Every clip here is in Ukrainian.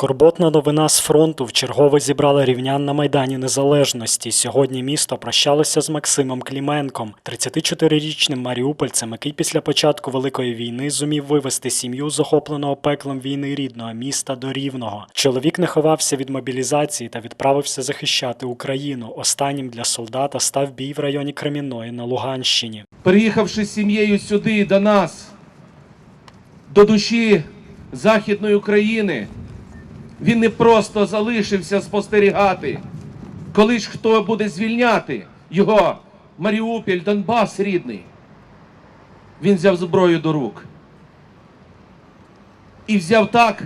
Скорботна новина з фронту вчергове зібрала рівнян на Майдані Незалежності. Сьогодні місто прощалося з Максимом Кліменком, 34-річним маріупольцем, який після початку Великої війни зумів вивести сім'ю з охопленого пеклом війни рідного міста до Рівного. Чоловік не ховався від мобілізації та відправився захищати Україну. Останнім для солдата став бій в районі Кремінної на Луганщині. приїхавши з сім'єю сюди до нас, до душі Західної України, він не просто залишився спостерігати. Коли ж хто буде звільняти його Маріуполь, Донбас рідний, він взяв зброю до рук. І взяв так,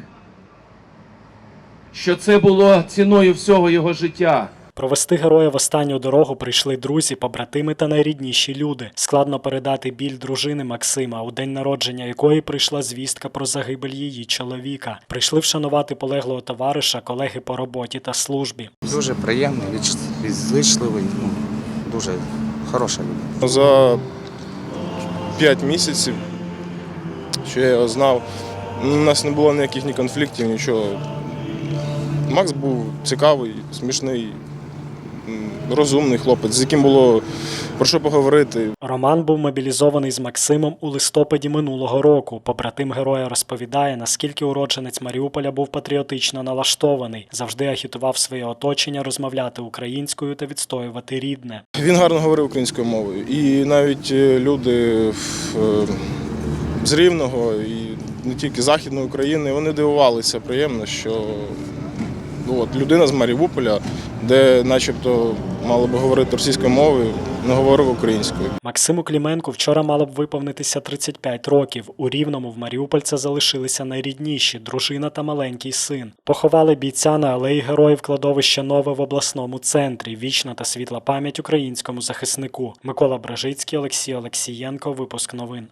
що це було ціною всього його життя. Провести героя в останню дорогу прийшли друзі, побратими та найрідніші люди. Складно передати біль дружини Максима, у день народження якої прийшла звістка про загибель її чоловіка. Прийшли вшанувати полеглого товариша, колеги по роботі та службі. Дуже приємний, віч- ну, дуже хороша людина. За 5 місяців, що я його знав, у нас не було ніяких ні конфліктів, нічого. Макс був цікавий, смішний, розумний хлопець, з яким було про що поговорити. Роман був мобілізований з Максимом у листопаді минулого року. Побратим героя розповідає, наскільки уродженець Маріуполя був патріотично налаштований, завжди агітував своє оточення розмовляти українською та відстоювати рідне. Він гарно говорив українською мовою. І навіть е, люди е, з Рівного і не тільки Західної України, вони дивувалися приємно, що от, людина з Маріуполя, де начебто мало би говорити російською мовою, не говорив українською. Максиму Кліменку вчора мало б виповнитися 35 років. У Рівному в Маріупольця залишилися найрідніші дружина та маленький син. Поховали бійця на алеї героїв кладовища Нове в обласному центрі. Вічна та світла пам'ять українському захиснику. Микола Бражицький, Олексій Олексієнко. Випуск новин.